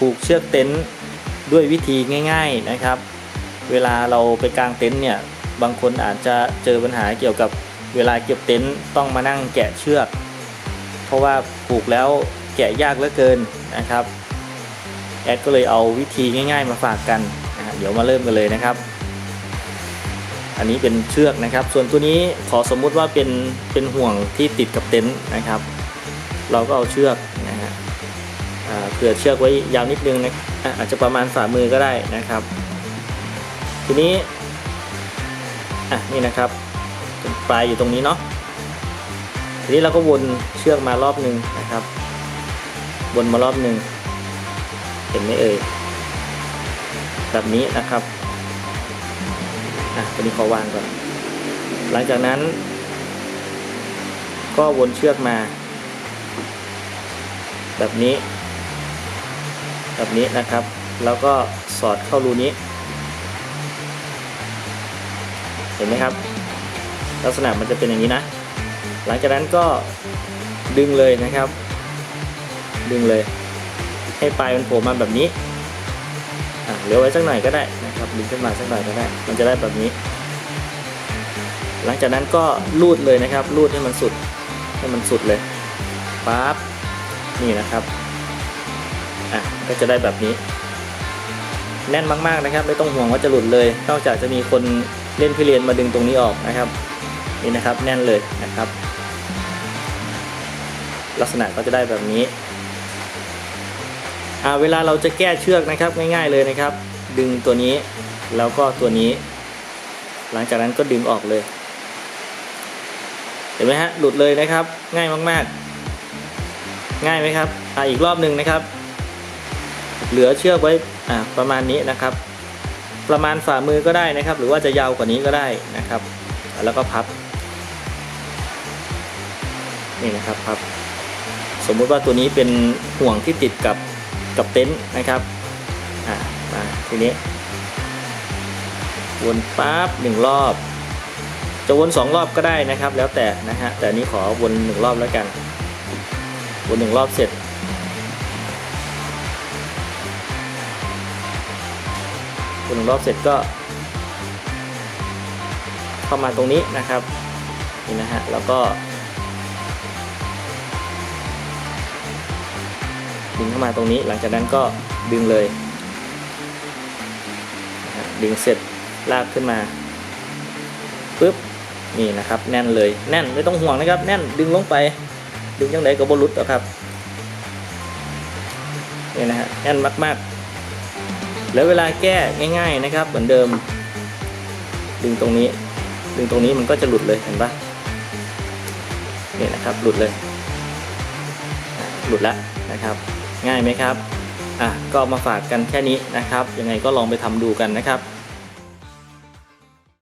ผูกเชือกเต็นท์ด้วยวิธีง่าย ๆนะครับ เวลาเราไปกางเต็นท์เนี่ยบางคนอาจจะเจอปัญหาเกี่ยวกับเวลาเก็บเต็นท์ต้องมานั่งแกะเชือก เพราะว่าผูกแล้วแกะยากเหลือเกินนะครับแอดก็เลยเอาวิธีง่าย ๆ มาฝากกันนะเดี๋ยวมาเริ่มกันเลยนะครับ อันนี้เป็นเชือกนะครับ ส่วนตัวนี้ขอสมมุติว่าเป็นเป็นห่วงที่ติดกับเต็นท์นะครับ เราก็เอาเชือก เผื่อเชือกไว้ยาวนิดนึงนะอาจจะประมาณฝ่ามือก็ได้นะครับ ทีนี้อะนี่นะครับปลายอยู่ตรงนี้เนาะทีนี้เราก็วนเชือกมารอบหนึ่งนะครับ วนมารอบหนึ่งเห็นไหมเอ่ยแบบนี้นะครับอะตัวนี้ขอวางก่อนหลังจากนั้น ก็วนเชือกมา แบบนี้ แบบนี้นะครับ แล้วก็สอดเข้ารูนี้ เห็นไหมครับ ลักษณะมันจะเป็นอย่างนี้นะ หลังจากนั้นก็ดึงเลยนะครับ ดึงเลย ให้ปลายมันโผล่มาแบบนี้เหลือไว้สักหน่อยก็ได้นะครับดึงขึ้นมาสักหน่อยก็ได้ มันจะได้แบบนี้ หลังจากนั้นก็ลูดเลยนะครับลูดให้มันสุดให้มันสุดเลยปั๊บนี่นะครับ อะก็จะได้แบบนี้ แน่นมากๆนะครับ ไม่ต้องห่วงว่าจะหลุดเลย นอกจากจะมีคนเล่นพิเรียนมาดึงตรงนี้ออกนะครับ นี่นะครับแน่นเลยนะครับ ลักษณะก็จะได้แบบนี้อ่าเวลาเราจะแก้เชือกนะครับง่ายๆเลยนะครับ ดึงตัวนี้แล้วก็ตัวนี้ หลังจากนั้นก็ดึงออกเลยเห็นไหมฮะหลุดเลยนะครับ ง่ายมากๆ ง่ายไหมครับอ่าอีกรอบหนึ่งนะครับ เหลือเชือกไว้ประมาณนี้นะครับ ประมาณฝ่ามือก็ได้นะครับ หรือว่าจะยาวกว่านี้ก็ได้นะครับ แล้วก็พับนี่นะครับพับ สมมุติว่าตัวนี้เป็นห่วงที่ติดกับกับเต็นท์นะครับอ่ามาทีนี้วนปั๊บหนึ่งรอบ จะวนสองรอบก็ได้นะครับ แล้วแต่นะฮะแต่นนี้ขอวนหนึ่งรอบแล้วกัน วนหนึ่งรอบเสร็จ วนหนึ่งรอบเสร็จก็ เข้ามาตรงนี้นะครับนี่นะฮะแล้วก็ดึงเข้ามาตรงนี้ หลังจากนั้นก็ดึงเลยดึงเสร็จลากขึ้นมาปึ๊บนี่นะครับแน่นเลยแน่นไม่ต้องห่วงนะครับ แน่นดึงลงไป ดึงยังไงก็บรุษหรอกครับนี่นะฮะแน่นมาก ๆ แล้วเวลาแก้ง่ายๆนะครับ เหมือนเดิม ดึงตรงนี้ ดึงตรงนี้มันก็จะหลุดเลยเห็นปะนี่นะครับหลุดเลย หลุดแล้วนะครับ ง่ายไหมครับอะก็มาฝากกันแค่นี้นะครับ ยังไงก็ลองไปทำดูกันนะครับ